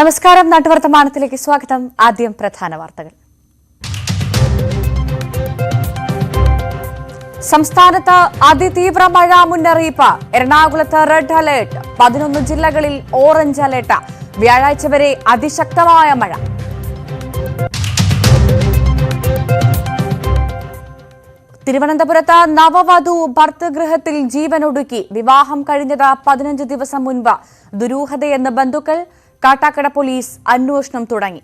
നമസ്കാരം. നാട്ടുവർത്തമാനത്തിലേക്ക് സ്വാഗതം. ആദ്യം പ്രധാന വാർത്തകൾ. സംസ്ഥാനത്ത് അതിതീവ്ര മഴ മുന്നറിയിപ്പ്. എറണാകുളത്ത് റെഡ് അലേർട്ട്. പതിനൊന്ന് ജില്ലകളിൽ ഓറഞ്ച് അലേർട്ട്. വ്യാഴാഴ്ച വരെ അതിശക്തമായ മഴ. തിരുവനന്തപുരത്ത് നവവധു ഭർത്തൃഗൃഹത്തിൽ ജീവനൊടുക്കി. വിവാഹം കഴിഞ്ഞത് പതിനഞ്ച് ദിവസം മുൻപ്. ദുരൂഹതയെന്ന് ബന്ധുക്കൾ കാട്ടാക്കട പോലീസ് അന്വേഷണം തുടങ്ങി.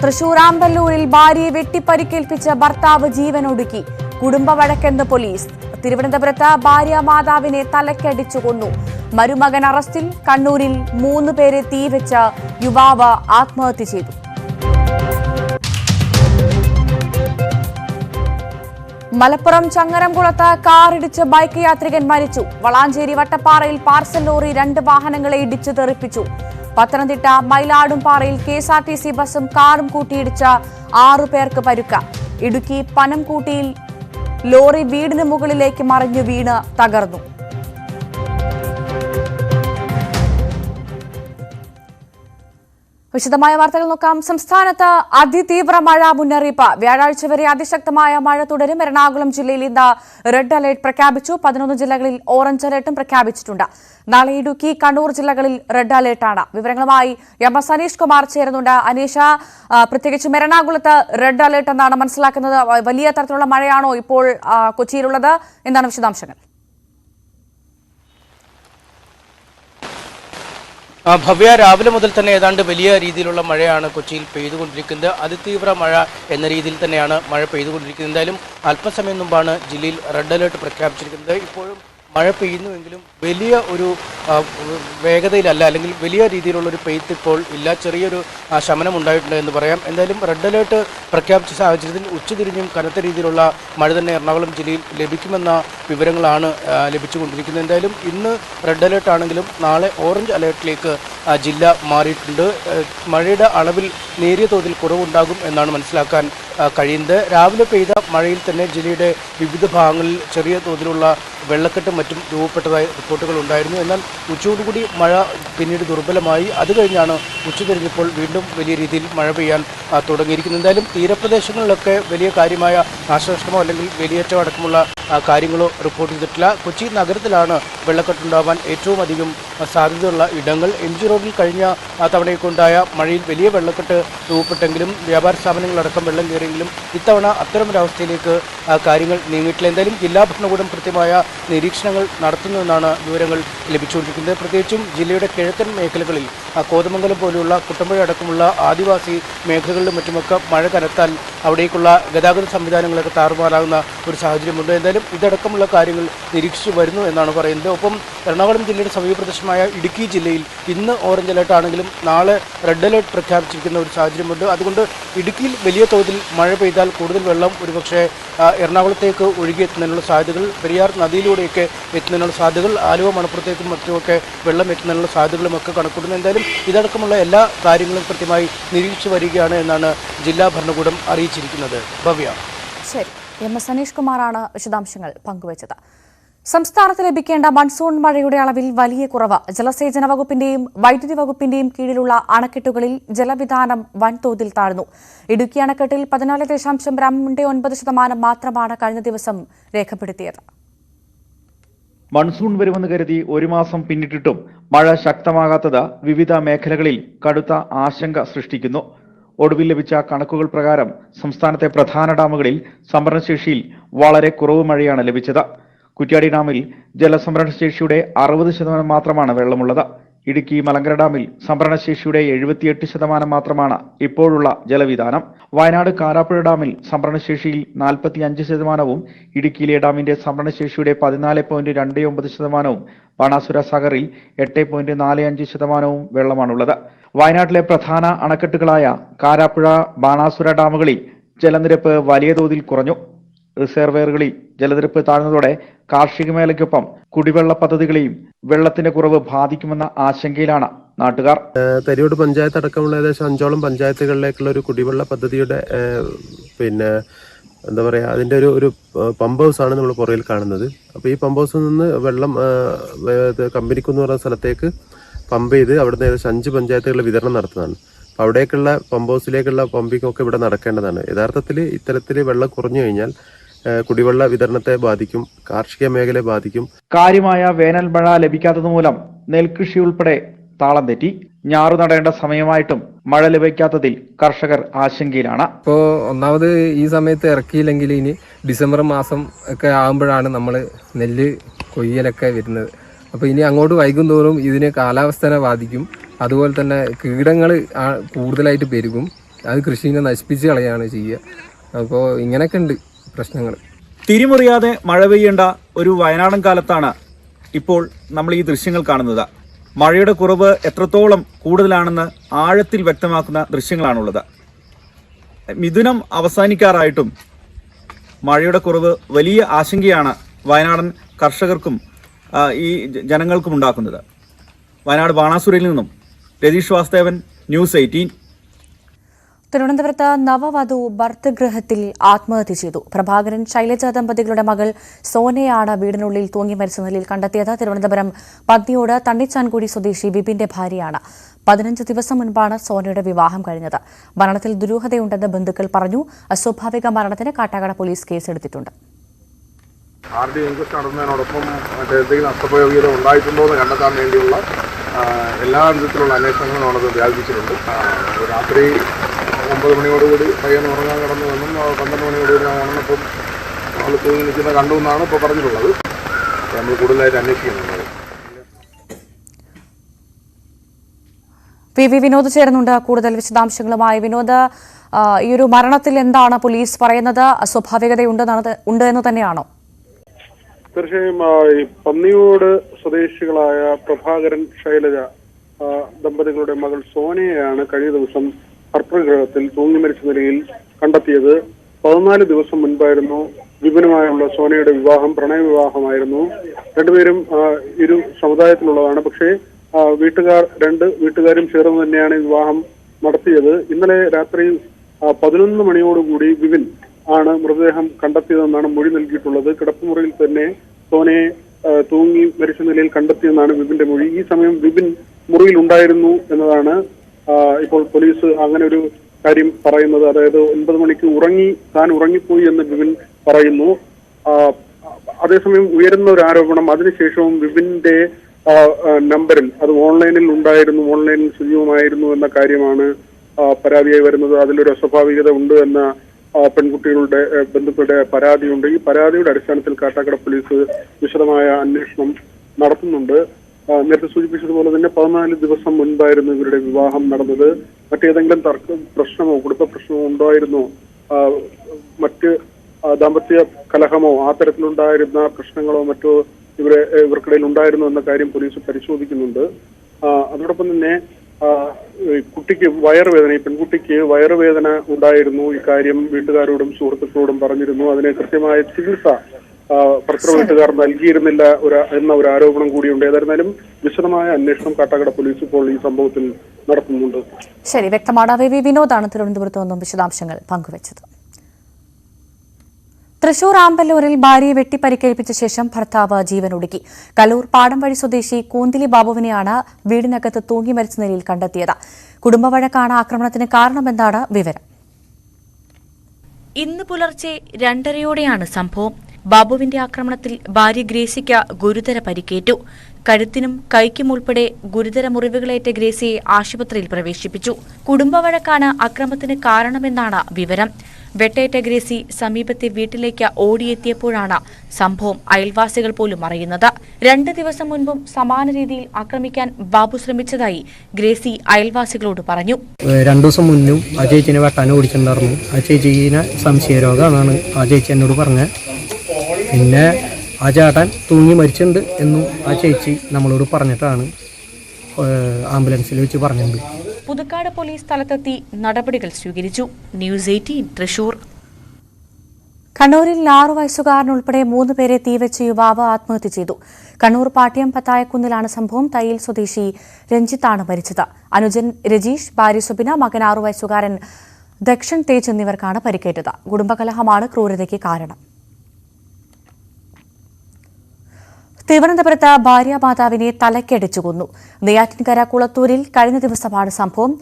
തൃശൂർ ആമ്പല്ലൂരിൽ ഭാര്യയെ വെട്ടിപ്പരിക്കേൽപ്പിച്ച ഭർത്താവ് ജീവനൊടുക്കി കുടുംബ വഴക്കെന്ന് പോലീസ് തിരുവനന്തപുരത്ത് ഭാര്യ മാതാവിനെ തലക്കടിച്ചു കൊന്നു. മരുമകൻ അറസ്റ്റിൽ കണ്ണൂരിൽ മൂന്ന് പേരെ തീവെച്ച യുവാവ് ആത്മഹത്യ ചെയ്തു. മലപ്പുറം ചങ്ങരംകുളത്ത് കാറിടിച്ച് ബൈക്ക് യാത്രികൻ മരിച്ചു. വളാഞ്ചേരി വട്ടപ്പാറയിൽ പാർസൽ ലോറി രണ്ട് വാഹനങ്ങളെ ഇടിച്ചു തെറിപ്പിച്ചു. Pathanamthitta മയിലാടുംപാറയിൽ K S R T C ബസും കാറും കൂട്ടിയിടിച്ച ആറു പേർക്ക് പരുക്ക. ഇടുക്കി പനംകൂട്ടിയിൽ ലോറി വീടിന് മുകളിലേക്ക് മറിഞ്ഞു വീണ് തകർന്നു. വിശദമായ വാർത്തകൾ നോക്കാം. സംസ്ഥാനത്ത് അതിതീവ്ര മഴ മുന്നറിയിപ്പ്. വ്യാഴാഴ്ച വരെ അതിശക്തമായ മഴ തുടരും. എറണാകുളം ജില്ലയിൽ ഇന്ന് റെഡ് അലർട്ട് പ്രഖ്യാപിച്ചു. പതിനൊന്ന് ജില്ലകളിൽ ഓറഞ്ച് അലർട്ടും പ്രഖ്യാപിച്ചിട്ടുണ്ട്. നാളെ ഇടുക്കി കണ്ണൂർ ജില്ലകളിൽ റെഡ് അലർട്ടാണ്. വിവരങ്ങളുമായി എം എസ് അനീഷ് കുമാർ ചേരുന്നുണ്ട്. അനീഷ പ്രത്യേകിച്ചും എറണാകുളത്ത് റെഡ് അലർട്ട് എന്നാണ് മനസ്സിലാക്കുന്നത്. വലിയ തരത്തിലുള്ള മഴയാണോ ഇപ്പോൾ കൊച്ചിയിലുള്ളത്? എന്താണ് വിശദാംശങ്ങൾ? ഭവ്യ രാവിലെ മുതൽ തന്നെ ഏതാണ്ട് വലിയ രീതിയിലുള്ള മഴയാണ് കൊച്ചിയിൽ പെയ്തുകൊണ്ടിരിക്കുന്നത്. അതിതീവ്ര മഴ എന്ന രീതിയിൽ തന്നെയാണ് മഴ പെയ്തുകൊണ്ടിരിക്കുന്നത്. എന്തായാലും അല്പസമയം മുമ്പാണ് ജില്ലയിൽ റെഡ് അലേർട്ട് പ്രഖ്യാപിച്ചിരിക്കുന്നത്. ഇപ്പോഴും മഴ പെയ്യുന്നുവെങ്കിലും വലിയ ഒരു വേഗതയിലല്ല അല്ലെങ്കിൽ വലിയ രീതിയിലുള്ള ഒരു പെയ്ത്ത് ഇപ്പോൾ ഇല്ല. ചെറിയൊരു ശമനം ഉണ്ടായിട്ടുണ്ട് എന്ന് പറയാം. എന്തായാലും റെഡ് അലേർട്ട് പ്രഖ്യാപിച്ച സാഹചര്യത്തിൽ ഉച്ചതിരിഞ്ഞും കനത്ത രീതിയിലുള്ള മഴ തന്നെ എറണാകുളം ജില്ലയിൽ ലഭിക്കുമെന്ന വിവരങ്ങളാണ് ലഭിച്ചുകൊണ്ടിരിക്കുന്നത്. എന്തായാലും ഇന്ന് റെഡ് അലേർട്ട് ആണെങ്കിലും നാളെ ഓറഞ്ച് അലേർട്ടിലേക്ക് ജില്ല മാറിയിട്ടുണ്ട്. മഴയുടെ അളവിൽ നേരിയ തോതിൽ കുറവുണ്ടാകും എന്നാണ് മനസ്സിലാക്കാൻ കഴിയുന്നത്. രാവിലെ പെയ്ത മഴയിൽ തന്നെ ജില്ലയുടെ വിവിധ ഭാഗങ്ങളിൽ ചെറിയ തോതിലുള്ള വെള്ളക്കെട്ടും മറ്റും രൂപപ്പെട്ടതായി റിപ്പോർട്ടുകൾ ഉണ്ടായിരുന്നു. എന്നാൽ ഉച്ചയോടുകൂടി മഴ പിന്നീട് ദുർബലമായി. അത് കഴിഞ്ഞാണ് ഉച്ച തിരിഞ്ഞപ്പോൾ വീണ്ടും വലിയ രീതിയിൽ മഴ പെയ്യാൻ തുടങ്ങിയിരിക്കുന്നത്. എന്തായാലും തീരപ്രദേശങ്ങളിലൊക്കെ വലിയ കാര്യമായ നാശനഷ്ടമോ അല്ലെങ്കിൽ വേലിയേറ്റം അടക്കമുള്ള കാര്യങ്ങളോ റിപ്പോർട്ട് ചെയ്തിട്ടില്ല. കൊച്ചി നഗരത്തിലാണ് വെള്ളക്കെട്ടുണ്ടാവാൻ ഏറ്റവും അധികം സാധ്യതയുള്ള ഇടങ്ങൾ. എം ജി റോഡിൽ കഴിഞ്ഞ തവണയൊക്കെ മഴയിൽ വലിയ വെള്ളക്കെട്ട് രൂപപ്പെട്ടെങ്കിലും വ്യാപാര സ്ഥാപനങ്ങളടക്കം വെള്ളം കയറിയെങ്കിലും ഇത്തവണ അത്തരമൊരവസ്ഥയിലേക്ക് കാര്യങ്ങൾ നീങ്ങിയിട്ടില്ല. എന്തായാലും ജില്ലാ ഭരണകൂടം കൃത്യമായ നിരീക്ഷണങ്ങൾ നടത്തുന്നുവെന്നാണ് വിവരങ്ങൾ ലഭിച്ചുകൊണ്ടിരിക്കുന്നത്. പ്രത്യേകിച്ചും ജില്ലയുടെ കിഴക്കൻ മേഖലകളിൽ കോതമംഗലം പോലെയുള്ള കുട്ടമ്പുഴ അടക്കമുള്ള ആദിവാസി മേഖലകളിലും മറ്റുമൊക്കെ മഴ കനത്താൽ അവിടേക്കുള്ള ഗതാഗത സംവിധാനങ്ങളൊക്കെ താറുമാറാകുന്ന ഒരു സാഹചര്യമുണ്ട്. എന്തായാലും ഇതടക്കമുള്ള കാര്യങ്ങൾ നിരീക്ഷിച്ചു വരുന്നു എന്നാണ് പറയുന്നത്. ഒപ്പം എറണാകുളം ജില്ലയുടെ സമീപ പ്രദേശമായ ഇടുക്കി ജില്ലയിൽ ഇന്ന് ഓറഞ്ച് അലേർട്ട് ആണെങ്കിലും നാളെ റെഡ് അലേർട്ട് പ്രഖ്യാപിച്ചിരിക്കുന്ന ഒരു സാഹചര്യമുണ്ട്. അതുകൊണ്ട് ഇടുക്കിയിൽ വലിയ തോതിൽ മഴ പെയ്താൽ കൂടുതൽ വെള്ളം ഒരുപക്ഷെ എറണാകുളത്തേക്ക് ഒഴുകിയെത്തുന്നതിനുള്ള സാധ്യതകൾ പെരിയാർ നദിയിലൂടെയൊക്കെ എത്തുന്നതിനുള്ള സാധ്യതകൾ ആലുവ മണപ്പുറത്തേക്കും മറ്റുമൊക്കെ വെള്ളം എത്തുന്നതിനുള്ള സാധ്യതകളും ഒക്കെ കണക്കൂടുന്നു എന്തായാലും ഇതടക്കമുള്ള എല്ലാ കാര്യങ്ങളും കൃത്യമായി നിരീക്ഷിച്ചു വരികയാണ് എന്നാണ് ജില്ലാ ഭരണകൂടം അറിയിച്ചിരിക്കുന്നത്. ഭവ്യ. ശരി. എം എസ് അനീഷ് കുമാറാണ് വിശദാംശങ്ങൾ പങ്കുവച്ചത്. സംസ്ഥാനത്ത് ലഭിക്കേണ്ട മൺസൂൺ മഴയുടെ അളവിൽ വലിയ കുറവ്. ജലസേചന വകുപ്പിന്റെയും വൈദ്യുതി വകുപ്പിന്റെയും കീഴിലുള്ള അണക്കെട്ടുകളിൽ ജലവിധാനം വൻതോതിൽ താഴ്ന്നു. ഇടുക്കി അണക്കെട്ടിൽ പതിനാല് ദശാംശം രണ്ട് ഒൻപത് ശതമാനം മാത്രമാണ് കഴിഞ്ഞ ദിവസം രേഖപ്പെടുത്തിയത്. മൺസൂൺ വരുമെന്ന് കരുതി ഒരു മാസം പിന്നിട്ടിട്ടും മഴ ശക്തമാകാത്തത് വിവിധ മേഖലകളിൽ കടുത്ത ആശങ്ക സൃഷ്ടിക്കുന്നു. ഒടുവിൽ ലഭിച്ച കണക്കുകൾ പ്രകാരം സംസ്ഥാനത്തെ പ്രധാന ഡാമുകളിൽ സംഭരണശേഷിയിൽ വളരെ കുറവ് മഴയാണ് ലഭിച്ചത്. കുറ്റ്യാടി ഡാമിൽ ജലസംഭരണശേഷിയുടെ അറുപത് ശതമാനം മാത്രമാണ് വെള്ളമുള്ളത്. ഇടുക്കി മലങ്കര ഡാമിൽ സംഭരണശേഷിയുടെ എഴുപത്തിയെട്ട് ശതമാനം മാത്രമാണ് ഇപ്പോഴുള്ള ജലവിധാനം. വയനാട് കാരാപ്പുഴ ഡാമിൽ സംഭരണശേഷിയിൽ നാൽപ്പത്തി അഞ്ച് ശതമാനവും ഇടുക്കിയിലെ ഡാമിന്റെ സംഭരണശേഷിയുടെ പതിനാല് പോയിന്റ് രണ്ട് ഒമ്പത് ശതമാനവും ബാണാസുര സാഗറിൽ എട്ട് പോയിന്റ് നാല് അഞ്ച് ശതമാനവും വെള്ളമാണുള്ളത്. വയനാട്ടിലെ പ്രധാന അണക്കെട്ടുകളായ കാരാപ്പുഴ ബാണാസുര ഡാമുകളിൽ ജലനിരപ്പ് വലിയ തോതിൽ കുറഞ്ഞു. റിസർവയറുകളിൽ ജലനിരപ്പ് താഴ്ന്നതോടെ കാർഷിക മേഖലയ്ക്കൊപ്പം കുടിവെള്ള പദ്ധതികളെയും വെള്ളത്തിന്റെ കുറവ് ബാധിക്കുമെന്ന ആശങ്കയിലാണ് നാട്ടുകാർ. തരിയോട് പഞ്ചായത്ത് അടക്കമുള്ള ഏകദേശം അഞ്ചോളം പഞ്ചായത്തുകളിലേക്കുള്ള ഒരു കുടിവെള്ള പദ്ധതിയുടെ പിന്നെ എന്താ പറയുക അതിന്റെ ഒരു ഒരു പമ്പ് ഹൗസ് ആണ് നമ്മൾ പുറയിൽ കാണുന്നത്. അപ്പോൾ ഈ പമ്പ് ഹൗസിൽ നിന്ന് വെള്ളം കമ്പനിക്കെന്ന് പറയുന്ന സ്ഥലത്തേക്ക് പമ്പ് ചെയ്ത് അവിടുന്ന് ഏകദേശം അഞ്ച് പഞ്ചായത്തുകളിൽ വിതരണം നടത്തുന്നതാണ്. അപ്പോൾ അവിടേക്കുള്ള പമ്പ് ഹൗസിലേക്കുള്ള പമ്പിങ്ങൊക്കെ ഇവിടെ നടക്കേണ്ടതാണ്. യഥാർത്ഥത്തിൽ ഇത്തരത്തിൽ വെള്ളം കുറഞ്ഞു കഴിഞ്ഞാൽ കുടിവെള്ള വിതരണത്തെ ബാധിക്കും കാർഷിക മേഖലയെ ബാധിക്കും. കാര്യമായ വേനൽ മഴ ലഭിക്കാത്തത് മൂലം നെൽകൃഷി ഉൾപ്പെടെ താളം തെറ്റി. ഞാറു നടേണ്ട സമയമായിട്ടും മഴ ലഭിക്കാത്തതിൽ കർഷകർ ആശങ്കയിലാണ്. ഇപ്പോൾ ഒന്നാമത് ഈ സമയത്ത് ഇറക്കിയില്ലെങ്കിൽ ഇനി ഡിസംബർ മാസം ഒക്കെ ആകുമ്പോഴാണ് നമ്മൾ നെല്ല് കൊയ്യലൊക്കെ വരുന്നത്. അപ്പോൾ ഇനി അങ്ങോട്ട് വൈകുന്തോറും ഇതിന് കാലാവസ്ഥനെ ബാധിക്കും. അതുപോലെ തന്നെ കീടങ്ങൾ കൂടുതലായിട്ട് പെരുകും. അത് കൃഷിനെ നശിപ്പിച്ച് കളയാണ് ചെയ്യുക. അപ്പോൾ ഇങ്ങനെയൊക്കെ ഉണ്ട്. പ്രശ്നങ്ങൾ. തിരിമറിയാതെ മഴ പെയ്യേണ്ട ഒരു വയനാടൻ കാലത്താണ് ഇപ്പോൾ നമ്മൾ ഈ ദൃശ്യങ്ങൾ കാണുന്നത്. മഴയുടെ കുറവ് എത്രത്തോളം കൂടുതലാണെന്ന് ആഴത്തിൽ വ്യക്തമാക്കുന്ന ദൃശ്യങ്ങളാണുള്ളത്. മിഥുനം അവസാനിക്കാറായിട്ടും മഴയുടെ കുറവ് വലിയ ആശങ്കയാണ് വയനാടൻ കർഷകർക്കും ഈ ജനങ്ങൾക്കും ഉണ്ടാക്കുന്നത്. വയനാട് ബാണാസുരയിൽ നിന്നും രതീഷ് വാസ്തേവൻ ന്യൂസ് എയ്റ്റീൻ. തിരുവനന്തപുരത്ത് നവവധു ഭർത്തൃഗൃഹത്തിൽ ആത്മഹത്യ ചെയ്തു. പ്രഭാകരൻ ശൈലജ ദമ്പതികളുടെ മകൾ സോനയാണ് വീടിനുള്ളിൽ തൂങ്ങി മരിച്ച നിലയിൽ കണ്ടെത്തിയത്. തിരുവനന്തപുരം പത്നിയോട് തണ്ണിച്ചാൻകുടി സ്വദേശി വിപിന്റെ ഭാര്യയാണ്. പതിനഞ്ച് ദിവസം മുൻപാണ് സോനയുടെ വിവാഹം കഴിഞ്ഞത്. മരണത്തിൽ ദുരൂഹതയുണ്ടെന്ന് ബന്ധുക്കൾ പറഞ്ഞു. അസ്വാഭാവിക മരണത്തിന് കാട്ടാക്കട പോലീസ് കേസെടുത്തിട്ടുണ്ട്. ഉണ്ടായിട്ടുണ്ടോ എന്ന് കണ്ടെത്താൻ വേണ്ടിയുള്ള എല്ലാ വിധത്തിലുള്ള അന്വേഷണങ്ങളും നമ്മളത് വ്യാപിച്ചിട്ടുണ്ട് രാത്രി ഒമ്പത് മണിയോടുകൂടി പയ്യൻ ഉറങ്ങാൻ കിടന്നു വന്നും. ആ, പന്ത്രണ്ട് മണിയോടുകൂടി ഞാൻ ഉണർന്നപ്പം ആൾ തൂങ്ങി നിൽക്കുന്ന കണ്ടു എന്നാണ് ഇപ്പോൾ പറഞ്ഞിട്ടുള്ളത്. നമ്മൾ കൂടുതലായിട്ട് അന്വേഷിക്കുന്നുണ്ട് പി വി വിനോദ് ചേരുന്നുണ്ട്. കൂടുതൽ വിശദാംശങ്ങളുമായി വിനോദ് ഈ ഒരു മരണത്തിൽ എന്താണ് പോലീസ് പറയുന്നത്? സ്വാഭാവികതയുണ്ടെന്നാണ് ഉണ്ട് എന്ന് തന്നെയാണോ? തീർച്ചയായും ഈ പന്നിയോട് സ്വദേശികളായ പ്രഭാകരൻ ശൈലജ ദമ്പതികളുടെ മകൾ സോനയെയാണ് കഴിഞ്ഞ ദിവസം ഭർത്തൃഗ്രഹത്തിൽ തൂങ്ങി മരിച്ച നിലയിൽ കണ്ടെത്തിയത് പതിനാല് ദിവസം മുൻപായിരുന്നു. വിപുലമായുള്ള സോനയുടെ വിവാഹം പ്രണയ വിവാഹമായിരുന്നു. രണ്ടുപേരും ഇരു സമുദായത്തിലുള്ളതാണ്. പക്ഷേ വീട്ടുകാർ രണ്ട് വീട്ടുകാരും ചേർന്ന് തന്നെയാണ് വിവാഹം നടത്തിയത്. ഇന്നലെ രാത്രി പതിനൊന്ന് മണിയോടുകൂടി വിപിൻ ആണ് മൃതദേഹം കണ്ടെത്തിയതെന്നാണ് മൊഴി നൽകിയിട്ടുള്ളത്. കിടപ്പുമുറിയിൽ തന്നെ സോനയെ തൂങ്ങി മരിച്ച നിലയിൽ കണ്ടെത്തിയെന്നാണ് വിപിന്റെ മൊഴി. ഈ സമയം വിപിൻ മുറിയിൽ ഉണ്ടായിരുന്നു എന്നതാണ് ഇപ്പോൾ പോലീസ് അങ്ങനെ ഒരു കാര്യം പറയുന്നത് അതായത് ഒൻപത് മണിക്ക് ഉറങ്ങി താൻ ഉറങ്ങിപ്പോയി എന്ന് വിപിൻ പറയുന്നു. അതേസമയം ഉയരുന്ന ഒരു ആരോപണം അതിനുശേഷവും വിപിന്റെ നമ്പറിൽ അത് ഓൺലൈനിൽ ഉണ്ടായിരുന്നു ഓൺലൈനിൽ സജീവമായിരുന്നു എന്ന കാര്യമാണ് പരാതിയായി വരുന്നത്. അതിലൊരു അസ്വാഭാവികത ഉണ്ട് എന്ന പെൺകുട്ടികളുടെ ബന്ധുക്കളുടെ പരാതിയുണ്ട്. ഈ പരാതിയുടെ അടിസ്ഥാനത്തിൽ കാട്ടാക്കട പോലീസ് വിശദമായ അന്വേഷണം നടത്തുന്നുണ്ട്. നേരത്തെ സൂചിപ്പിച്ചതുപോലെ തന്നെ പതിനാല് ദിവസം മുൻപായിരുന്നു ഇവരുടെ വിവാഹം നടന്നത്. മറ്റേതെങ്കിലും തർക്ക പ്രശ്നമോ കുടുംബ പ്രശ്നമോ ഉണ്ടായിരുന്നോ? മറ്റ് ദാമ്പത്യ കലഹമോ ആ തരത്തിലുണ്ടായിരുന്ന പ്രശ്നങ്ങളോ മറ്റോ ഇവരെ ഇവർക്കിടയിൽ ഉണ്ടായിരുന്നു എന്ന കാര്യം പോലീസ് പരിശോധിക്കുന്നുണ്ട്. അതോടൊപ്പം തന്നെ കുട്ടിക്ക് വയറുവേദന ഈ പെൺകുട്ടിക്ക് വയറുവേദന ഉണ്ടായിരുന്നു ഇക്കാര്യം വീട്ടുകാരോടും സുഹൃത്തുക്കളോടും പറഞ്ഞിരുന്നു. അതിന് കൃത്യമായ ചികിത്സ ഭർത്തൃ വീട്ടുകാർ നൽകിയിരുന്നില്ല ഒരു എന്ന ഒരു ആരോപണം കൂടിയുണ്ട്. ഏതായിരുന്നാലും വിശദമായ അന്വേഷണം കാട്ടാക്കട പോലീസ് ഇപ്പോൾ ഈ സംഭവത്തിൽ നടത്തുന്നുണ്ട്. ശരി വ്യക്തമാണ്. വി വി വിനോദാണ് തിരുവനന്തപുരത്ത് നിന്നും വിശദാംശങ്ങൾ പങ്കുവച്ചത്. തൃശൂർ ആമ്പല്ലൂരിൽ ഭാര്യയെ വെട്ടിപ്പരിക്കേൽപ്പിച്ച ശേഷം ഭർത്താവ് ജീവനൊടുക്കി. കലൂർ പാടംവഴി സ്വദേശി കൂന്തിലി ബാബുവിനെയാണ് വീടിനകത്ത് തൂങ്ങി മരിച്ച നിലയിൽ കണ്ടെത്തിയത്. കുടുംബവഴക്കാണ് ആക്രമണത്തിന് കാരണമെന്നാണ് വിവരം. ഇന്ന് പുലർച്ചെ രണ്ടരയോടെയാണ് സംഭവം. ബാബുവിന്റെ ആക്രമണത്തിൽ ഭാര്യ ഗ്രേസിക്ക് ഗുരുതര പരിക്കേറ്റു. കഴുത്തിനും കൈക്കും ഉൾപ്പെടെ ഗുരുതര മുറിവുകളേറ്റ ഗ്രേസിയെ ആശുപത്രിയിൽ പ്രവേശിപ്പിച്ചു. കുടുംബവഴക്കാണ് അക്രമത്തിന് കാരണമെന്നാണ് വിവരം. വെട്ടേറ്റ ഗ്രേസി സമീപത്തെ വീട്ടിലേക്ക് ഓടിയെത്തിയപ്പോഴാണ് സംഭവം അയൽവാസികൾ പോലും അറിയുന്നത്. രണ്ട് ദിവസം മുൻപും സമാന രീതിയിൽ ആക്രമിക്കാൻ ബാബു ശ്രമിച്ചതായി ഗ്രേസി അയൽവാസികളോട് പറഞ്ഞു. രണ്ടു ദിവസം മുന്നും ആ ചേച്ചിനെ വെട്ടാൻ ഓടിച്ചിട്ടുണ്ടായിരുന്നു. ആ ചേച്ചീനെ സംശയരോഗമാണ് ആ ചേച്ചി എന്നോട് പറഞ്ഞത്. പിന്നെ ആ ചേട്ടൻ തൂങ്ങി മരിച്ചിട്ടുണ്ട് എന്നും ആ ചേച്ചി നമ്മളോട് പറഞ്ഞിട്ടാണ് ആംബുലൻസിൽ വെച്ച് പറഞ്ഞിട്ടുണ്ട് പുതുക്കാട് പോലീസ് സ്ഥലത്തെത്തി നടപടികൾ സ്വീകരിച്ചു. News eighteen Thrissur. കണ്ണൂരിൽ ആറു വയസ്സുകാരൻ ഉൾപ്പെടെ മൂന്ന് പേരെ തീവച്ച് യുവാവ് ആത്മഹത്യ ചെയ്തു. കണ്ണൂർ പാട്യം പത്തായക്കുന്നിലാണ് സംഭവം. തയ്യിൽ സ്വദേശി രഞ്ജിത്താണ് മരിച്ചത്. അനുജൻ രജീഷ് ഭാര്യ സുബിന മകൻ ആറു വയസ്സുകാരൻ ദക്ഷൻ തേജ് എന്നിവർക്കാണ് പരിക്കേറ്റത്. കുടുംബകലഹമാണ് ക്രൂരതയ്ക്ക് കാരണം. തിരുവനന്തപുരത്ത് ഭാര്യാമാതാവിനെ തലക്കടിച്ചു കൊന്നു. നെയ്യാറ്റിൻകര കുളത്തൂരിൽ കഴിഞ്ഞ ദിവസമാണ് സംഭവം.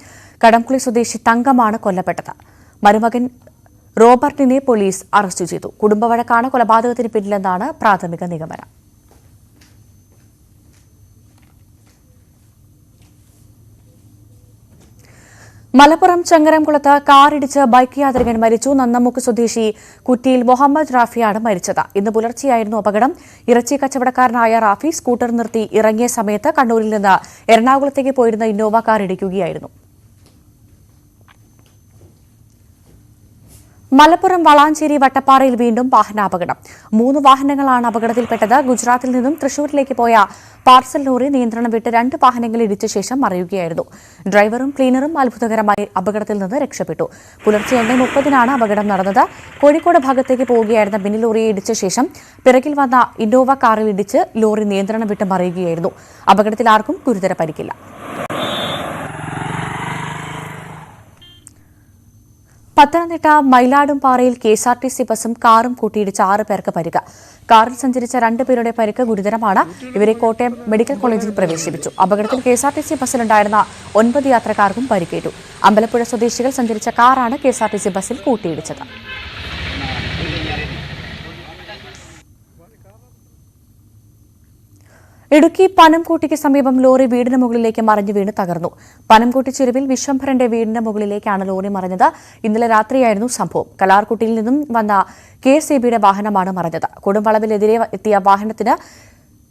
കടംകുളി സ്വദേശി തങ്കമാണ് കൊല്ലപ്പെട്ടത്. മരുമകൻ റോബർട്ടിനെ പോലീസ് അറസ്റ്റ് ചെയ്തു. കുടുംബവഴക്കാണ് കൊലപാതകത്തിന് പിന്നിലെന്നാണ് പ്രാഥമിക നിഗമനം. മലപ്പുറം ചങ്ങരംകുളത്ത് കാറിടിച്ച് ബൈക്ക് യാത്രികൻ മരിച്ചു. നന്നമുക്ക് സ്വദേശി കുറ്റിയിൽ മുഹമ്മദ് റാഫിയാണ് മരിച്ചത്. ഇന്ന് പുലർച്ചെയായിരുന്നു അപകടം. ഇറച്ചി കച്ചവടക്കാരനായ റാഫി സ്കൂട്ടർ നിർത്തി ഇറങ്ങിയ സമയത്ത് കണ്ണൂരിൽ നിന്ന് എറണാകുളത്തേക്ക് പോയിരുന്ന ഇന്നോവ കാർ ഇടിക്കുകയായിരുന്നു മലപ്പുറം വളാഞ്ചേരി വട്ടപ്പാറയിൽ വീണ്ടും വാഹനാപകടം. മൂന്ന് വാഹനങ്ങളാണ് അപകടത്തിൽപ്പെട്ടത്. ഗുജറാത്തിൽ നിന്നും തൃശൂരിലേക്ക് പോയ പാർസൽ ലോറി നിയന്ത്രണം വിട്ട് രണ്ട് വാഹനങ്ങൾ ഇടിച്ച ശേഷം മറിയുകയായിരുന്നു. ഡ്രൈവറും ക്ലീനറും അത്ഭുതകരമായി അപകടത്തിൽ നിന്ന് രക്ഷപ്പെട്ടു. പുലർച്ചെ ഒന്ന് മുപ്പതിനാണ് അപകടം നടന്നത്. കോഴിക്കോട് ഭാഗത്തേക്ക് പോവുകയായിരുന്ന മിനി ലോറിയെ ഇടിച്ച ശേഷം പിറകിൽ വന്ന ഇന്നോവ കാറിൽ ഇടിച്ച് ലോറി നിയന്ത്രണം വിട്ട് മറിയുകയായിരുന്നു. അപകടത്തിൽ ആർക്കും ഗുരുതര പരിക്കില്ല. Pathanamthitta മയിലാടുംപാറയിൽ K S R T C ബസും കാറും കൂട്ടിയിടിച്ച ആറ് പേർക്ക് പരിക്ക്. കാറിൽ സഞ്ചരിച്ച രണ്ടുപേരുടെ പരിക്ക് ഗുരുതരമാണ്. ഇവരെ കോട്ടയം മെഡിക്കൽ കോളേജിൽ പ്രവേശിപ്പിച്ചു. അപകടത്തിൽ K S R T C ബസ്സിലുണ്ടായിരുന്ന ഒൻപത് യാത്രക്കാർക്കും പരിക്കേറ്റു. അമ്പലപ്പുഴ സ്വദേശികൾ സഞ്ചരിച്ച കാറാണ് K S R T C ബസ്സിൽ കൂട്ടിയിടിച്ചത്. ഇടുക്കി പനംകൂട്ടിക്ക് സമീപം ലോറി വീടിന് മുകളിലേക്ക് മറിഞ്ഞു വീണ് തകർന്നു. പനംകൂട്ടി ചെരുവിൽ വിശ്വംഭരന്റെ വീടിന് മുകളിലേക്കാണ് ലോറി മറിഞ്ഞത്. ഇന്നലെ രാത്രിയായിരുന്നു സംഭവം. കലാർകുട്ടിയിൽ നിന്നും വന്ന കെ എസ് ഇ വാഹനമാണ് മറിഞ്ഞത്. കൊടുംവളവിലെതിരെ എത്തിയ വാഹനത്തിന്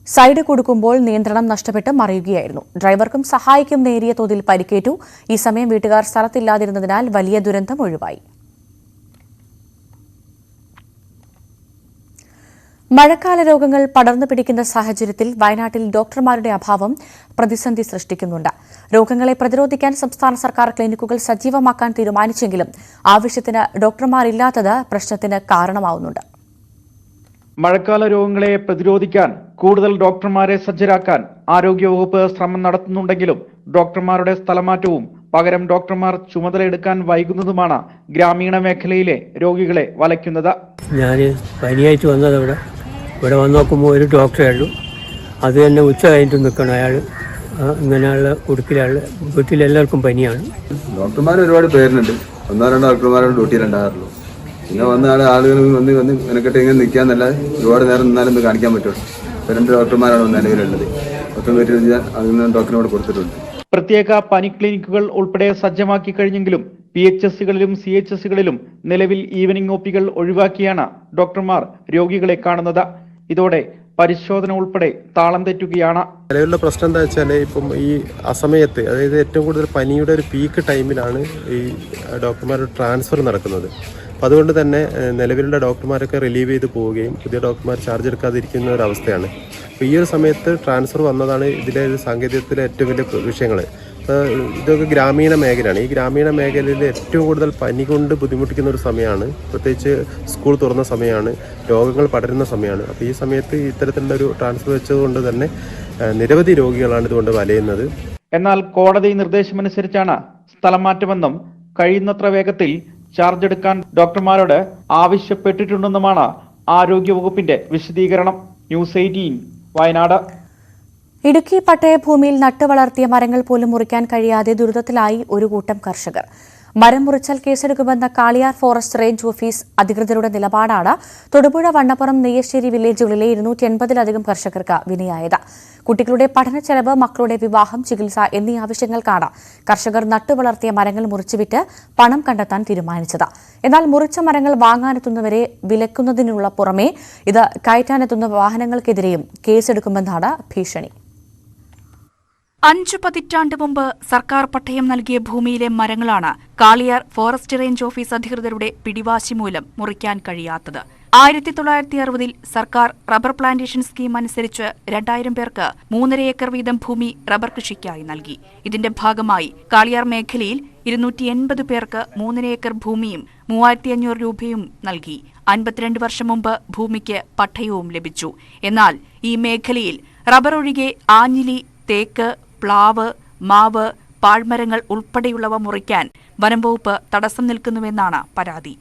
സൈഡ് കൊടുക്കുമ്പോൾ നിയന്ത്രണം നഷ്ടപ്പെട്ട് മറിയുകയായിരുന്നു. ഡ്രൈവർക്കും സഹായിക്കും നേരിയ തോതിൽ പരിക്കേറ്റു. ഈ സമയം വീട്ടുകാർ സ്ഥലത്തില്ലാതിരുന്നതിനാൽ വലിയ ദുരന്തം ഒഴിവായി. മഴക്കാല രോഗങ്ങൾ പടർന്നു പിടിക്കുന്ന സാഹചര്യത്തിൽ വയനാട്ടിൽ ഡോക്ടർമാരുടെ അഭാവം പ്രതിസന്ധി സൃഷ്ടിക്കുന്നുണ്ട്. രോഗങ്ങളെ പ്രതിരോധിക്കാൻ സംസ്ഥാന സർക്കാർ ക്ലിനിക്കുകൾ സജീവമാക്കാൻ തീരുമാനിച്ചെങ്കിലും ആവശ്യത്തിന് ഡോക്ടർമാരില്ലാത്തത് പ്രശ്നത്തിന് കാരണമാവുന്നുണ്ട്. മഴക്കാല രോഗങ്ങളെ പ്രതിരോധിക്കാൻ കൂടുതൽ ഡോക്ടർമാരെ സജ്ജരാക്കാൻ ആരോഗ്യവകുപ്പ് ശ്രമം നടത്തുന്നുണ്ടെങ്കിലും ഡോക്ടർമാരുടെ സ്ഥലമാറ്റവും പകരം ഡോക്ടർമാർ ചുമതലയെടുക്കാൻ വൈകുന്നതുമാണ് ഗ്രാമീണ മേഖലയിലെ രോഗികളെ വലയ്ക്കുന്നത്. ഞാൻ പനിയായിട്ട് വന്നത് ഇവിടെ ഇവിടെ വന്ന് നോക്കുമ്പോൾ ഒരു ഡോക്ടറേ ഉള്ളൂ. അത് തന്നെ ഉച്ച കഴിഞ്ഞിട്ട് നിൽക്കണം. അയാൾ ഇങ്ങനെയുള്ള കുടുക്കിലുള്ള വീട്ടിലെല്ലാവർക്കും പനിയാണ്. ഡോക്ടർമാർ ഒരുപാട് പേരുണ്ട്. ഒന്നോ രണ്ടോ ഡോക്ടർമാരോട് ഡ്യൂട്ടിയിലുണ്ടാകാറുള്ളൂ പിന്നെ വന്ന ആളെ ആളുകൾ വന്ന് വന്ന് മെനക്കെട്ട് ഇങ്ങനെ നിൽക്കാന്നല്ല ഒരുപാട് നേരം നിന്നാലും ഒന്ന് കാണിക്കാൻ പറ്റുള്ളൂ. ഇപ്പൊ രണ്ട് ഡോക്ടർമാരാണ് നിലവിലുള്ളത്. പത്തും അതിൽ നിന്ന് ഡോക്ടറിനോട് കൊടുത്തിട്ടുണ്ട്. പ്രത്യേക പനി ക്ലിനിക്കുകൾ ഉൾപ്പെടെ സജ്ജമാക്കി കഴിഞ്ഞെങ്കിലും പി എച്ച് എസുകളിലും സി എച്ച് എസുകളിലും നിലവിൽ ഈവനിംഗ് ഒ പികൾ ഒഴിവാക്കിയാണ് ഡോക്ടർമാർ രോഗികളെ കാണുന്നത്. ഇതോടെ പരിശോധന ഉൾപ്പെടെ താളം തെറ്റുകയാണ്. നിലവിലുള്ള പ്രശ്നം എന്താ വെച്ചാൽ ഇപ്പം ഈ അസമയത്ത് അതായത് ഏറ്റവും കൂടുതൽ പനിയുടെ ഒരു പീക്ക് ടൈമിലാണ് ഈ ഡോക്ടർമാരുടെ ട്രാൻസ്ഫർ നടക്കുന്നത്. അപ്പം അതുകൊണ്ട് തന്നെ നിലവിലുള്ള ഡോക്ടർമാരൊക്കെ റിലീവ് ചെയ്ത് പോവുകയും പുതിയ ഡോക്ടർമാർ ചാർജ് എടുക്കാതിരിക്കുന്ന ഒരു അവസ്ഥയാണ്. അപ്പോൾ ഈ ഒരു സമയത്ത് ട്രാൻസ്ഫർ വന്നതാണ് ഇതിലെ സാങ്കേതികത്തിലെ ഏറ്റവും വലിയ വിഷയങ്ങൾ ഇതൊക്കെ ഗ്രാമീണ മേഖലയാണ്. ഈ ഗ്രാമീണ മേഖലയിൽ ഏറ്റവും കൂടുതൽ പനി കൊണ്ട് ബുദ്ധിമുട്ടിക്കുന്ന ഒരു സമയമാണ്. പ്രത്യേകിച്ച് സ്കൂൾ തുറന്ന സമയമാണ്. രോഗങ്ങൾ പടരുന്ന സമയമാണ്. അപ്പോൾ ഈ സമയത്ത് ഇത്തരത്തിലുള്ള ഒരു ട്രാൻസ്ഫർ വെച്ചതുകൊണ്ട് തന്നെ നിരവധി രോഗികളാണ് ഇതുകൊണ്ട് വലയുന്നത്. എന്നാൽ കോടതി നിർദ്ദേശമനുസരിച്ചാണ് സ്ഥലം മാറ്റമെന്നും കഴിയുന്നത്ര വേഗത്തിൽ ചാർജ് എടുക്കാൻ ഡോക്ടർമാരോട് ആവശ്യപ്പെട്ടിട്ടുണ്ടെന്നുമാണ് ആരോഗ്യവകുപ്പിന്റെ വിശദീകരണം. News eighteen Wayanad. ഇടുക്കി പട്ടയഭൂമിയിൽ നട്ടുവളർത്തിയ മരങ്ങൾ പോലും മുറിക്കാൻ കഴിയാതെ ദുരിതത്തിലായി ഒരു കൂട്ടം കർഷകർ. മരം മുറിച്ചാൽ കേസെടുക്കുമെന്ന കാളിയാർ ഫോറസ്റ്റ് റേഞ്ച് ഓഫീസ് അധികൃതരുടെ നിലപാടാണ്. തൊടുപുഴ വണ്ണപ്പുറം നെയ്യശ്ശേരി വില്ലേജുകളിലെ ഇരുന്നൂറ്റി എൺപതിലധികം കർഷകർക്ക് വിനയായത്. കുട്ടികളുടെ പഠന ചെലവ് മക്കളുടെ വിവാഹം ചികിത്സ എന്നീ ആവശ്യങ്ങൾക്കാണ് കർഷകർ നട്ടുവളർത്തിയ മരങ്ങൾ മുറിച്ചുവിറ്റ് പണം കണ്ടെത്താൻ തീരുമാനിച്ചത്. എന്നാൽ മുറിച്ച മരങ്ങൾ വാങ്ങാനെത്തുന്നവരെ വിലക്കുന്നതിനുള്ള പുറമെ ഇത് കയറ്റാനെത്തുന്ന വാഹനങ്ങൾക്കെതിരെയും കേസെടുക്കുമെന്നാണ് ഭീഷണി. അഞ്ചു പതിറ്റാണ്ട് മുമ്പ് സർക്കാർ പട്ടയം നൽകിയ ഭൂമിയിലെ മരങ്ങളാണ് കാളിയാർ ഫോറസ്റ്റ് റേഞ്ച് ഓഫീസ് അധികൃതരുടെ പിടിവാശി മൂലം മുറിക്കാൻ കഴിയാത്തത്. ആയിരത്തി തൊള്ളായിരത്തി അറുപതിൽ സർക്കാർ റബ്ബർ പ്ലാന്റേഷൻ സ്കീം അനുസരിച്ച് രണ്ടായിരം പേർക്ക് മൂന്നര ഏക്കർ വീതം ഭൂമി റബ്ബർ കൃഷിക്കായി നൽകി. ഇതിന്റെ ഭാഗമായി കാളിയാർ മേഖലയിൽ ഇരുന്നൂറ്റി എൺപത് പേർക്ക് മൂന്നര ഏക്കർ ഭൂമിയും മൂവായിരത്തി അഞ്ഞൂറ് രൂപയും നൽകി. അൻപത്തിരണ്ട് വർഷം മുമ്പ് ഭൂമിക്ക് പട്ടയവും ലഭിച്ചു. എന്നാൽ ഈ മേഖലയിൽ റബ്ബർ ഒഴികെ ആഞ്ഞിലി തേക്ക് പ്ലാവ് മാവ് പാഴ്മരങ്ങൾ ഉൾപ്പെടെയുള്ളവ മുറിക്കാൻ വനംവകുപ്പ് തടസ്സം നിൽക്കുന്നുവെന്നാണ് പരാതി.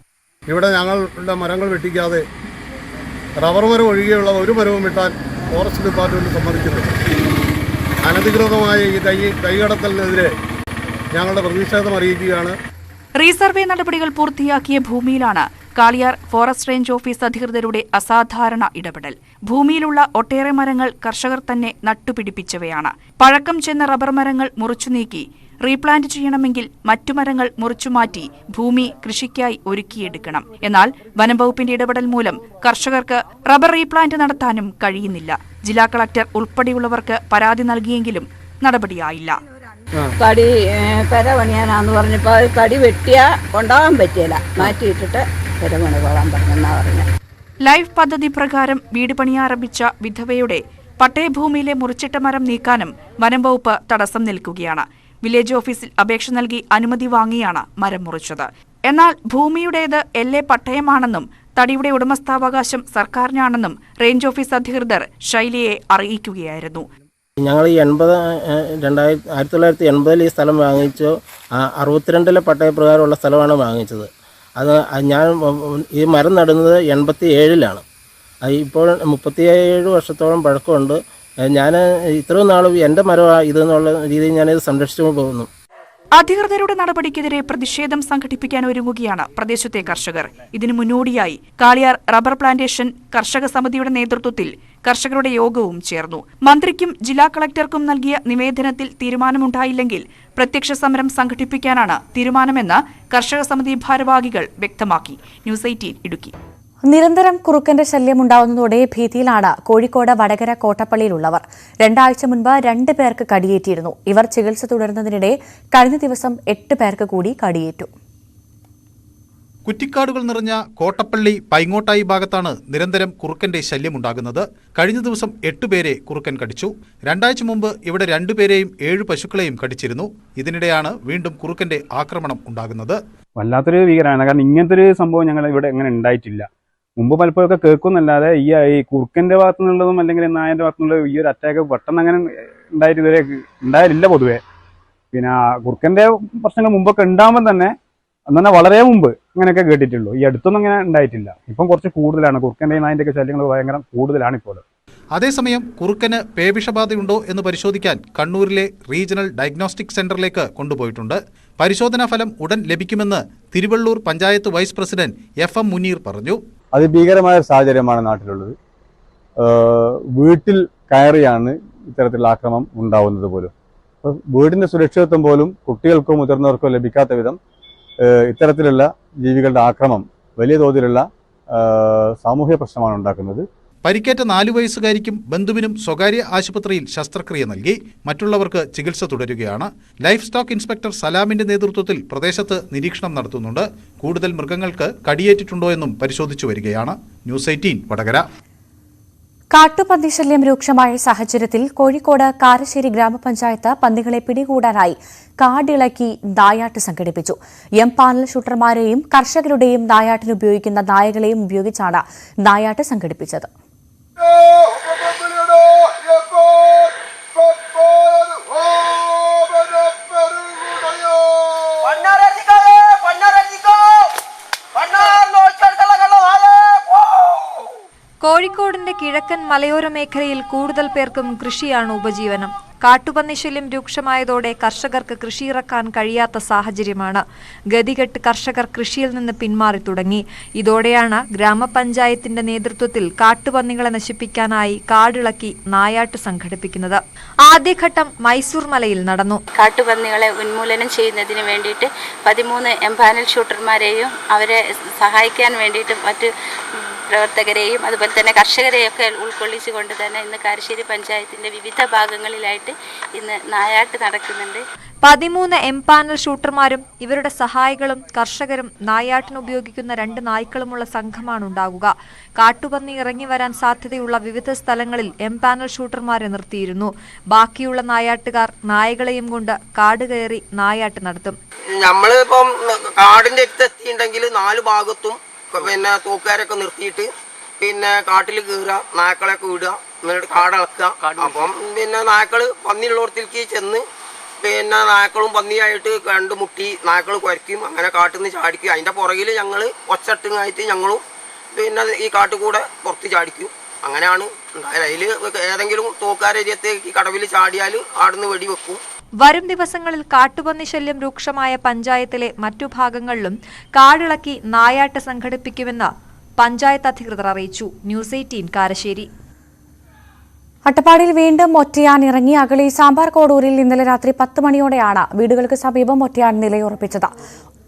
ഇവിടെ ഞങ്ങളുടെ മരങ്ങൾ വെട്ടിക്കാതെ റബ്ബർ മരം ഒഴികെയുള്ള ഒരു മരവും വെട്ടാൻ ഫോറസ്റ്റ് ഡിപ്പാർട്ട്മെന്റ് സമ്മതിക്കുന്നില്ല. അനധികൃതമായ ഈ കൈ കൈകടത്തലിനെതിരെ ഞങ്ങളുടെ പ്രതിഷേധം അറിയിക്കുകയാണ്. റീസർവേ നടപടികൾ പൂർത്തിയാക്കിയ ഭൂമിയിലാണ് കാളിയാർ ഫോറസ്റ്റ് റേഞ്ച് ഓഫീസ് അധികൃതരുടെ അസാധാരണ ഇടപെടൽ. ഭൂമിയിലുള്ള ഒട്ടേറെ മരങ്ങൾ കർഷകർ തന്നെ നട്ടുപിടിപ്പിച്ചവയാണ്. പഴക്കം ചെന്ന റബ്ബർ മരങ്ങൾ മുറിച്ചു നീക്കി റീപ്ലാന്റ് ചെയ്യണമെങ്കിൽ മറ്റു മരങ്ങൾ മുറിച്ചുമാറ്റി ഭൂമി കൃഷിക്കായി ഒരുക്കിയെടുക്കണം. എന്നാൽ വനം വകുപ്പിന്റെ ഇടപെടൽ മൂലം കർഷകർക്ക് റബ്ബർ റീപ്ലാന്റ് നടത്താനും കഴിയുന്നില്ല. ജില്ലാ കളക്ടർ ഉൾപ്പെടെയുള്ളവർക്ക് പരാതി നൽകിയെങ്കിലും നടപടിയായില്ല. കടി പെര പണിയാനാന്ന് പറഞ്ഞപ്പോൾ അത് കടി വെട്ടിയാ കൊണ്ടാവാൻ പറ്റിയില്ല. മാറ്റിയിട്ടിട്ട് ലൈഫ് പദ്ധതി പ്രകാരം വീട് പണിയാരംഭിച്ച വിധവയുടെ പട്ടയഭൂമിയിലെ മുറിച്ചിട്ട മരം നീക്കാനും വനം വകുപ്പ് തടസ്സം നിൽക്കുകയാണ്. വില്ലേജ് ഓഫീസിൽ അപേക്ഷ നൽകി അനുമതി വാങ്ങിയാണ് മരം മുറിച്ചത്. എന്നാൽ ഭൂമിയുടേത് എല്ലേ പട്ടയമാണെന്നും തടിയുടെ ഉടമസ്ഥാവകാശം സർക്കാരിനാണെന്നും റേഞ്ച് ഓഫീസ് അധികൃതർ ശൈലിയെ അറിയിക്കുകയായിരുന്നു. ഞങ്ങൾ ഈ എൺപത് രണ്ടായിരത്തി ആയിരത്തി തൊള്ളായിരത്തി എൺപതിൽ ഈ സ്ഥലം വാങ്ങിച്ചു. അറുപത്തിരണ്ടിലെ പട്ടയപ്രകാരമുള്ള സ്ഥലമാണ് വാങ്ങിച്ചത്. അത് ഞാൻ ഈ മരം നടുന്നത് എൺപത്തി ഏഴിലാണ് ഇപ്പോൾ മുപ്പത്തി ഏഴ് വർഷത്തോളം പഴക്കമുണ്ട്. ഞാൻ ഇത്രയും നാളും എന്റെ മരമാണ് ഇതെന്നുള്ള രീതിയിൽ ഞാനിത് സംരക്ഷിച്ചു പോകുന്നു. അധികൃതരുടെ നടപടിക്കെതിരെ പ്രതിഷേധം സംഘടിപ്പിക്കാൻ ഒരുങ്ങുകയാണ് പ്രദേശത്തെ കർഷകർ. ഇതിനു മുന്നോടിയായി കാളിയാർ റബ്ബർ പ്ലാന്റേഷൻ കർഷക സമിതിയുടെ നേതൃത്വത്തിൽ കർഷകരുടെ യോഗവും ചേർന്നു. മന്ത്രിക്കും ജില്ലാ കളക്ടർക്കും നൽകിയ നിവേദനത്തിൽ തീരുമാനമുണ്ടായില്ലെങ്കിൽ പ്രത്യക്ഷ സമരം സംഘടിപ്പിക്കാനാണ് തീരുമാനമെന്ന് കർഷക സമിതി ഭാരവാഹികൾ വ്യക്തമാക്കി. News eighteen Idukki. നിരന്തരം കുറുക്കന്റെ ശല്യം ഉണ്ടാവുന്നതോടെ ഭീതിയിലാണ് കോഴിക്കോട് വടകര കോട്ടപ്പള്ളിയിലുള്ളവർ. രണ്ടാഴ്ച മുൻപ് രണ്ട് പേർക്ക് കടിയേറ്റിയിരുന്നു. ഇവർ ചികിത്സ തുടരുന്നതിനിടെ കഴിഞ്ഞ ദിവസം എട്ട് പേർക്ക് കൂടി കടിയേറ്റു. കുറ്റിക്കാടുകൾ നിറഞ്ഞ കോട്ടപ്പള്ളി പൈങ്ങോട്ടായി ഭാഗത്താണ് നിരന്തരം കുറുക്കന്റെ ശല്യമുണ്ടാകുന്നത്. കഴിഞ്ഞ ദിവസം എട്ടുപേരെ കുറുക്കൻ കടിച്ചു. രണ്ടാഴ്ച മുമ്പ് ഇവിടെ രണ്ടുപേരെയും ഏഴ് പശുക്കളെയും കടിച്ചിരുന്നു. ഇതിനിടെയാണ് വീണ്ടും കുറുക്കന്റെ ആക്രമണം ഉണ്ടാകുന്നത്. വല്ലാത്തൊരു ഭീകരമാണ്. കാരണം ഇങ്ങനത്തെ ഒരു സംഭവം ഞങ്ങൾ ഇവിടെ അങ്ങനെ ഉണ്ടായിട്ടില്ല. മുമ്പ് പലപ്പോഴൊക്കെ കേൾക്കുന്നല്ലാതെ ഈ ഈ കുറുക്കന്റെ ഭാഗത്തു നിന്നുള്ളതും അല്ലെങ്കിൽ നായന്റെ ഭാഗത്തു നിന്നുള്ള ഈ ഒരു അറ്റാക്ക് പെട്ടെന്ന് അങ്ങനെ ഉണ്ടായിട്ട് ഇതുവരെ ഉണ്ടായിട്ടില്ല പൊതുവെ. പിന്നെ കുറുക്കന്റെ പ്രശ്നങ്ങൾ മുമ്പൊക്കെ ഉണ്ടാകുമ്പോൾ തന്നെ എന്നാൽ വളരെ മുമ്പ് അങ്ങനെയൊക്കെ കേട്ടിട്ടുള്ളൂ. ഈ അടുത്തൊന്നും അങ്ങനെ ഉണ്ടായിട്ടില്ല. ഇപ്പം കുറച്ച് കൂടുതലാണ്. കുറുക്കന്റെ നായന്റെ ഒക്കെ ശല്യങ്ങൾ ഭയങ്കര കൂടുതലാണ് ഇപ്പോൾ. അതേസമയം കുറുക്കന് പേവിഷബാധയുണ്ടോ എന്ന് പരിശോധിക്കാൻ കണ്ണൂരിലെ റീജിയണൽ ഡയഗ്നോസ്റ്റിക് സെന്ററിലേക്ക് കൊണ്ടുപോയിട്ടുണ്ട്. പരിശോധനാ ഫലം ഉടൻ ലഭിക്കുമെന്ന് Thiruvallur panchayat vice president F M Muneer പറഞ്ഞു. അതിഭീകരമായ ഒരു സാഹചര്യമാണ് നാട്ടിലുള്ളത്. വീട്ടിൽ കയറിയാണ് ഇത്തരത്തിലുള്ള ആക്രമം ഉണ്ടാവുന്നത് പോലും. അപ്പോൾ വീടിന്റെ സുരക്ഷിതത്വം പോലും കുട്ടികൾക്കോ മുതിർന്നവർക്കോ ലഭിക്കാത്ത വിധം ഇത്തരത്തിലുള്ള ജീവികളുടെ ആക്രമം വലിയ തോതിലുള്ള സാമൂഹ്യ പ്രശ്നമാണ് ഉണ്ടാക്കുന്നത്. പരിക്കേറ്റ നാലു വയസ്സുകാരിക്കും ബന്ധുവിനും സ്വകാര്യ ആശുപത്രിയിൽ ശസ്ത്രക്രിയ നൽകി. മറ്റുള്ളവർക്ക് ചികിത്സ തുടരുകയാണ്. ലൈഫ് സ്റ്റോക്ക് ഇൻസ്പെക്ടർ സലാമിന്റെ നേതൃത്വത്തിൽ പ്രദേശത്ത് നിരീക്ഷണം നടത്തുന്നുണ്ട്. കൂടുതൽ മൃഗങ്ങൾക്ക് കടിയേറ്റിട്ടുണ്ടോ എന്നും പരിശോധിച്ചു വരികയാണ്. News eighteen Vadakara. കാട്ടുപന്നി ശല്യം രൂക്ഷമായ സാഹചര്യത്തിൽ കോഴിക്കോട് കാരശ്ശേരി ഗ്രാമപഞ്ചായത്ത് പന്നികളെ പിടികൂടാനായി കാടിളക്കി നായാട്ട് സംഘടിപ്പിച്ചു. എം പാനൽ ഷൂട്ടർമാരെയും കർഷകരുടെയും നായാട്ടിന് ഉപയോഗിക്കുന്ന നായകളെയും ഉപയോഗിച്ചാണ് നായാട്ട് സംഘടിപ്പിച്ചത്. കോഴിക്കോടിന്റെ കിഴക്കൻ മലയോര മേഖലയിൽ കൂടുതൽ പേർക്കും കൃഷിയാണ് ഉപജീവനം. കാട്ടുപന്നി ശല്യം രൂക്ഷമായതോടെ കർഷകർക്ക് കൃഷിയിറക്കാൻ കഴിയാത്ത സാഹചര്യമാണ്. ഗതികെട്ട് കർഷകർ കൃഷിയിൽ നിന്ന് പിന്മാറി തുടങ്ങി. ഇതോടെയാണ് ഗ്രാമപഞ്ചായത്തിന്റെ നേതൃത്വത്തിൽ കാട്ടുപന്നികളെ നശിപ്പിക്കാനായി കാടിളക്കി നായാട്ട് സംഘടിപ്പിക്കുന്നത്. ആദ്യഘട്ടം മൈസൂർ മലയിൽ നടന്നു. കാട്ടുപന്നികളെ ഉന്മൂലനം ചെയ്യുന്നതിന് വേണ്ടിയിട്ട് പതിമൂന്ന് എംപാനൽ ഷൂട്ടർമാരെയും അവരെ സഹായിക്കാൻ വേണ്ടിയിട്ട് മറ്റ് പ്രവർത്തകരെയും അതുപോലെ തന്നെ കർഷകരെയൊക്കെ ഉൾക്കൊള്ളിച്ചുകൊണ്ട് തന്നെ ഇന്ന് കാരശ്ശേരി പഞ്ചായത്തിന്റെ വിവിധ ഭാഗങ്ങളിലായിട്ട് ഇന്ന് നായാട്ട് നടക്കുന്നുണ്ട്. പതിമൂന്ന് എം പാനൽ ഷൂട്ടർമാരും ഇവരുടെ സഹായികളും കർഷകരും നായാട്ടിന് ഉപയോഗിക്കുന്ന രണ്ട് നായ്ക്കളുമുള്ള സംഘമാണ് ഉണ്ടാകുക കാട്ടുപന്നി ഇറങ്ങി വരാൻ സാധ്യതയുള്ള വിവിധ സ്ഥലങ്ങളിൽ എം പാനൽ ഷൂട്ടർമാരെ നിർത്തിയിരുന്നു. ബാക്കിയുള്ള നായാട്ടുകാർ നായകളെയും കൊണ്ട് കാട് കയറി നായാട്ട് നടത്തും. നമ്മളിപ്പം കാടിന്റെ അടുത്ത് എത്തിയിട്ടുണ്ടെങ്കിൽ നാല് ഭാഗത്തും പിന്നെ തൂക്കുകാരൊക്കെ നിർത്തിയിട്ട് പിന്നെ കാട്ടിൽ കീറുക നായ്ക്കളെയൊക്കെ വിടുക എന്നിട്ട് കാടളക്കുക അപ്പം പിന്നെ നായ്ക്കൾ പന്നിയുള്ളടത്തേക്ക് ചെന്ന് പിന്നെ നായ്ക്കളും പന്നിയായിട്ട് കണ്ടുമുട്ടി നായ്ക്കൾ കുരയ്ക്കും അങ്ങനെ കാട്ടിൽ നിന്ന് ചാടിക്കും. അതിന്റെ പുറകിൽ ഞങ്ങൾ ഒച്ചട്ടുങ്ങായിട്ട് ഞങ്ങളും പിന്നെ ഈ കാട്ടിൽ കൂടെ പുറത്ത് ചാടിക്കും. അങ്ങനെയാണ്. ഉണ്ടായത് അതിൽ ഏതെങ്കിലും തോക്കാരേരിയത്തെ ഈ കടവിൽ ചാടിയാൽ ആടുന്ന് വെടി വെക്കും വരും ദിവസങ്ങളിൽ കാട്ടുപന്നി ശല്യം രൂക്ഷമായ പഞ്ചായത്തിലെ മറ്റു ഭാഗങ്ങളിലും കാടിളക്കി നായാട്ട് സംഘടിപ്പിക്കുമെന്ന് പഞ്ചായത്ത് അധികൃതർ അറിയിച്ചു. News eighteen Karassery. അട്ടപ്പാടിയിൽ വീണ്ടും ഒറ്റയാൻ ഇറങ്ങി അകളി സാമ്പാർ കോടൂരിൽ ഇന്നലെ രാത്രി പത്ത് മണിയോടെയാണ് വീടുകൾക്ക് സമീപം ഒറ്റയാൻ നിലയുറപ്പിച്ചത്.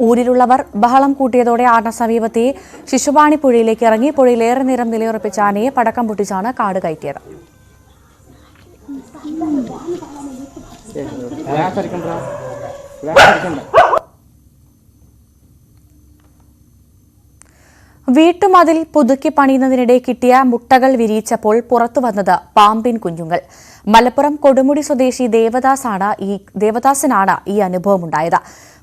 ഊരിലുള്ളവർ ബഹളം കൂട്ടിയതോടെ ആന സമീപത്തെ ശിശുപാണി പുഴയിലേക്ക് ഇറങ്ങി പുഴയിലേറെ നേരം നിലയുറപ്പിച്ച ആനയെ പടക്കം പൊട്ടിച്ചാണ് കാട് കയറ്റിയത്. വീട്ടുമതിൽ പുതുക്കി പണിയുന്നതിനിടെ കിട്ടിയ മുട്ടകൾ വിരിയിച്ചപ്പോൾ പുറത്തു വന്നത് പാമ്പിൻ കുഞ്ഞുങ്ങൾ. മലപ്പുറം കൊടുമുടി സ്വദേശി ദേവദാസാണ് ഈ ദേവദാസനാണ് ഈ അനുഭവമുണ്ടായത്.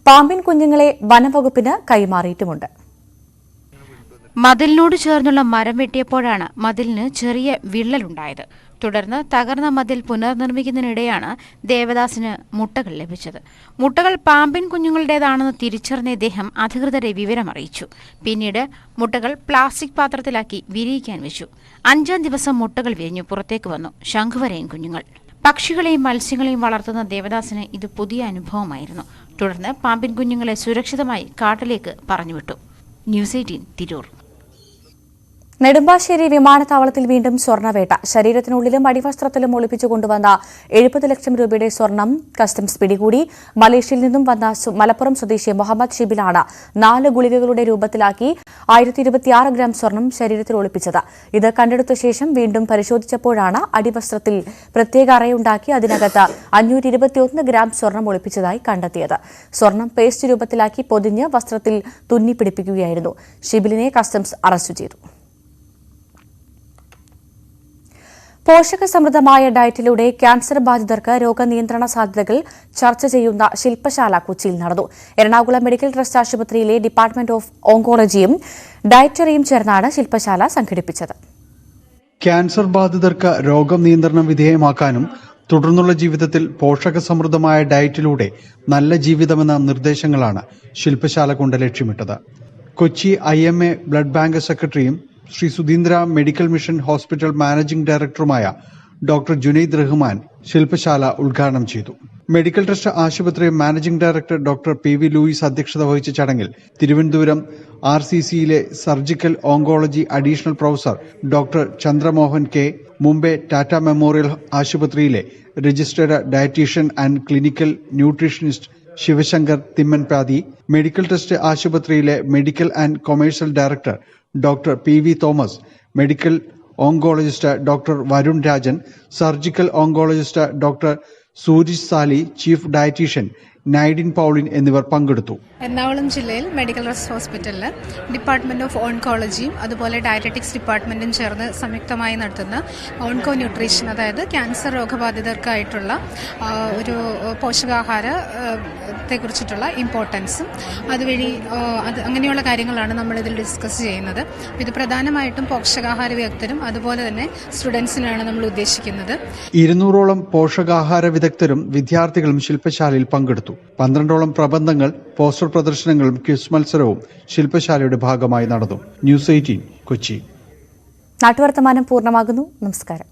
പാമ്പിൻ കുഞ്ഞുങ്ങളെ വനംവകുപ്പിന് കൈമാറിയിട്ടുമുണ്ട്. മതിലിനോട് ചേർന്നുള്ള മരം വെട്ടിയപ്പോഴാണ് മതിലിന് ചെറിയ വിള്ളലുണ്ടായത്. തുടർന്ന് തകർന്ന മതിൽ പുനർനിർമ്മിക്കുന്നതിനിടെയാണ് ദേവദാസിന് മുട്ടകൾ ലഭിച്ചത്. മുട്ടകൾ പാമ്പിൻ കുഞ്ഞുങ്ങളുടേതാണെന്ന് തിരിച്ചറിഞ്ഞ ഇദ്ദേഹം അധികൃതരെ വിവരമറിയിച്ചു. പിന്നീട് മുട്ടകൾ പ്ലാസ്റ്റിക് പാത്രത്തിലാക്കി വിരിയിക്കാൻ വെച്ചു. അഞ്ചാം ദിവസം മുട്ടകൾ വിരിഞ്ഞു പുറത്തേക്ക് വന്നു. ശംഖുവരെയും കുഞ്ഞുങ്ങൾ. പക്ഷികളെയും മത്സ്യങ്ങളെയും വളർത്തുന്ന ദേവദാസിന് ഇത് പുതിയ അനുഭവമായിരുന്നു. തുടർന്ന് പാമ്പിൻ കുഞ്ഞുങ്ങളെ സുരക്ഷിതമായി കാട്ടിലേക്ക് പറഞ്ഞുവിട്ടു. News eighteen Tirur. നെടുമ്പാശ്ശേരി വിമാനത്താവളത്തിൽ വീണ്ടും സ്വർണവേട്ട ശരീരത്തിനുള്ളിലും അടിവസ്ത്രത്തിലും ഒളിപ്പിച്ചു കൊണ്ടുവന്ന എഴുപത് ലക്ഷം രൂപയുടെ സ്വർണം കസ്റ്റംസ് പിടികൂടി. മലേഷ്യയിൽ നിന്നും വന്ന മലപ്പുറം സ്വദേശി മുഹമ്മദ് ഷിബിലാണ് നാല് ഗുളികകളുടെ രൂപത്തിലാക്കി ആയിരത്തി ഗ്രാം സ്വർണം ശരീരത്തിൽ ഒളിപ്പിച്ചത്. ഇത് കണ്ടെടുത്ത ശേഷം വീണ്ടും പരിശോധിച്ചപ്പോഴാണ് അടിവസ്ത്രത്തിൽ പ്രത്യേക അറയുണ്ടാക്കി അതിനകത്ത് അഞ്ഞൂറ്റി ഗ്രാം സ്വർണം ഒളിപ്പിച്ചതായി കണ്ടെത്തിയത്. സ്വർണം പേസ്റ്റ് രൂപത്തിലാക്കി പൊതിഞ്ഞ് വസ്ത്രത്തിൽ തുന്നി പിടിപ്പിക്കുകയായിരുന്നു. ഷിബിലിനെ കസ്റ്റംസ് അറസ്റ്റ് ചെയ്തു. പോഷകസമൃദ്ധമായ ഡയറ്റിലൂടെ ക്യാൻസർ ബാധിതർക്ക് രോഗനിയന്ത്രണ സാധ്യതകൾ ചർച്ച ചെയ്യുന്ന ശില്പശാല കൊച്ചിയിൽ നടന്നു. എറണാകുളം മെഡിക്കൽ ട്രസ്റ്റ് ആശുപത്രിയിലെ ഡിപ്പാർട്ട്മെന്റ് ഓഫ് ഓങ്കോളജിയും ഡയറ്ററിയും ചേർന്നാണ് ശില്പശാല സംഘടിപ്പിച്ചത്. ക്യാൻസർ ബാധിതർക്ക് രോഗം നിയന്ത്രണം വിധേയമാക്കാനും തുടർന്നുള്ള ജീവിതത്തിൽ പോഷകസമൃദ്ധമായ ഡയറ്റിലൂടെ നല്ല ജീവിതമെന്ന നിർദ്ദേശങ്ങളാണ് ശില്പശാല കൊണ്ട് ലക്ഷ്യമിട്ടത്. Kochi I M A blood bank സെക്രട്ടറിയും Sree Sudheendra medical mission hospital managing ഡയറക്ടറുമായ ഡോക്ടർ ജുനൈദ് റഹ്മാൻ ശില്പശാല ഉദ്ഘാടനം ചെയ്തു. മെഡിക്കൽ ട്രസ്റ്റ് ആശുപത്രി managing director doctor P V Louis അധ്യക്ഷത വഹിച്ച ചടങ്ങിൽ തിരുവനന്തപുരം ആർ സി സിയിലെ surgical oncology additional professor doctor Chandramohan K Mumbai Tata memorial ആശുപത്രിയിലെ registered dietician and clinical nutritionist Sivasankar Thimmanpathi medical trust ആശുപത്രിയിലെ medical and commercial director doctor P V Thomas medical oncologist doctor Varun Rajan surgical oncologist doctor Surij Sali chief dietician Nadine Pauline എന്നിവർ പങ്കെടുത്തു. എറണാകുളം ജില്ലയിൽ medical trust ഹോസ്പിറ്റലിൽ department of ഓൺകോളജിയും അതുപോലെ dietetics ഡിപ്പാർട്ട്മെന്റും ചേർന്ന് സംയുക്തമായി നടത്തുന്ന ഓൺകോ ന്യൂട്രീഷൻ അതായത് ക്യാൻസർ രോഗബാധിതർക്കായിട്ടുള്ള ഒരു പോഷകാഹാര കുറിച്ചിട്ടുള്ള ഇമ്പോർട്ടൻസും അതുവഴി അത് അങ്ങനെയുള്ള കാര്യങ്ങളാണ് നമ്മൾ ഇതിൽ ഡിസ്കസ് ചെയ്യുന്നത്. ഇത് പ്രധാനമായിട്ടും പോഷകാഹാര വിദഗ്ധരും അതുപോലെ തന്നെ സ്റ്റുഡൻസിനാണ് നമ്മൾ ഉദ്ദേശിക്കുന്നത്. ഇരുന്നൂറോളം പോഷകാഹാര വിദഗ്ധരും വിദ്യാർത്ഥികളും ശില്പശാലയിൽ പങ്കെടുത്തു. പന്ത്രണ്ടോളം പ്രബന്ധങ്ങൾ പോസ്റ്റർ പ്രദർശനങ്ങളും ക്വിസ് മത്സരവും ശില്പശാലയുടെ ഭാഗമായി നടന്നു. News eighteen Kochi. നാട്ടുവർത്തമാനം പൂർണമാകുന്നു. നമസ്കാരം.